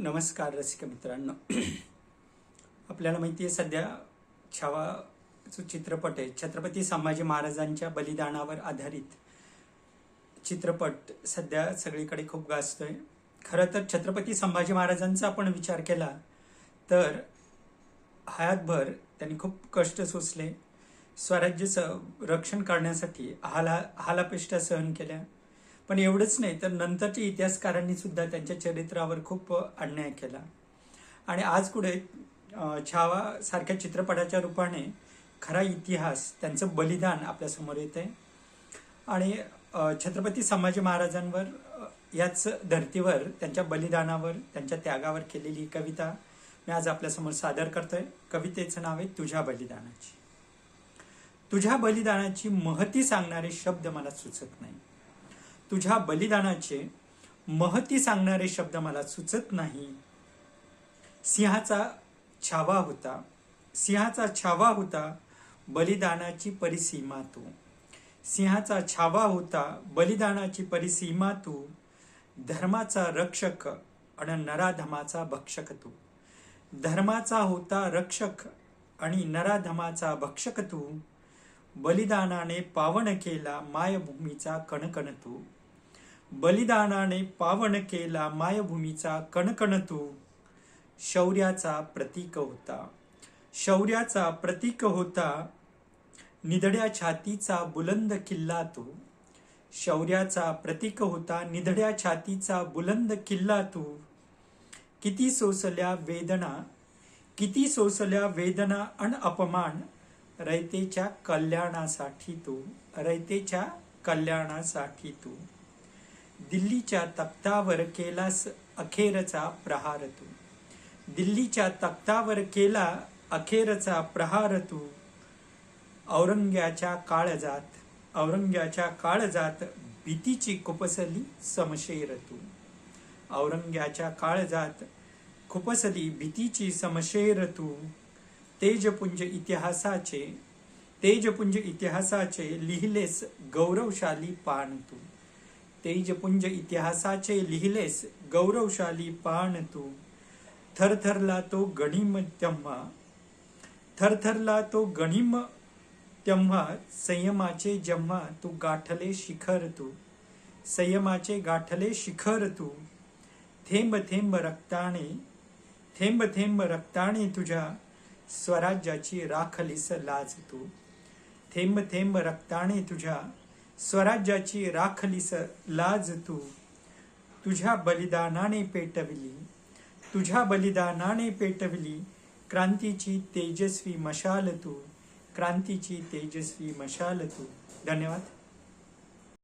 नमस्कार रसिक मित्रांनो. आपल्याला माहिती आहे सध्या छावा जो चित्रपट आहे. छत्रपती संभाजी महाराजांच्या बलिदानावर आधारित चित्रपट सध्या सगळीकडे खूप गाजतोय. खरं तर छत्रपती संभाजी महाराजांचा आपण विचार केला तर हयातभर त्यांनी खूप कष्ट सोसले. स्वराज्याचं रक्षण करण्यासाठी हाला हालापेष्टा सहन केल्या. पण एवढंच नाही तर नंतरच्या इतिहासकारांनी सुद्धा त्यांच्या चरित्रावर खूप अन्याय केला. आणि आज पुढे छावा सारख्या चित्रपटाच्या रूपाने खरा इतिहास त्यांचं बलिदान आपल्यासमोर आहे आणि छत्रपती संभाजी महाराजांवर याच धर्तीवर त्यांच्या बलिदानावर त्यांच्या त्यागावर केलेली ही कविता मी आज आपल्यासमोर सादर करतोय. कवितेचं नाव आहे तुझ्या बलिदानाची. तुझ्या बलिदानाची महती सांगणारे शब्द मला सुचत नाही. तुझ्या बलिदानाचे महती सांगणारे शब्द मला सुचत नाही. सिंहाचा छावा होता. सिंहाचा छावा होता बलिदानाची परिसीमा तू. सिंहाचा छावा होता बलिदानाची परिसीमा तू. धर्माचा रक्षक आणि नराधमाचा भक्षक तू. धर्माचा होता रक्षक आणि नराधमाचा भक्षक तू. बलिदानाने पावन केला मायभूमीचा कणकण तू. बलिदानाने पावन केला मायभूमीचा कणकण तू शौर्याचा प्रतीक होता. शौर्याचा प्रतीक होता निधड्या छातीचा बुलंद किल्ला तू. शौर्याचा प्रतीक होता निधड्या छातीचा बुलंद किल्ला तू. किती सोसल्या वेदना किती सोसल्या वेदना अन अपमान रयतेच्या कल्याणासाठी तू रयतेच्या कल्याणासाठी तू. दिल्लीच्या तख्तावर केलास अखेरचा प्रहार तू दिल्लीच्या तख्तावर केला अखेरचा प्रहार तू औरंग्याच्या काळजात औरंग्याच्या काळजात भीतीची खुपसली समशेर तू औरंग्याच्या काळजात खुपसली भीतीची समशेर तू तेजपुंज इतिहासाचे तेजपुंज इतिहासाचे लिहिलेस गौरवशाली पान तू तेजपुंज इतिहासाचे लिहिलेस गौरवशाली पान तू. थरथरला तो गणिम तेव्हा. थरथरला तो गणिम तेव्हा संयमाचे जेव्हा तू गाठले शिखर तू. संयमाचे गाठले शिखर तू. थेंब थेंब रक्ताने थेंब थेंब रक्ताने तुझ्या स्वराज्याची राखलीस लाज तू. थेंब थेंब रक्ताने तुझ्या स्वराज्याची राखलीस लाज तू. तुझ्या बलिदानाने पेटविली. तुझ्या बलिदानाने पेटविली. क्रांतीची तेजस्वी मशाल तू. क्रांतीची तेजस्वी मशाल तू. धन्यवाद.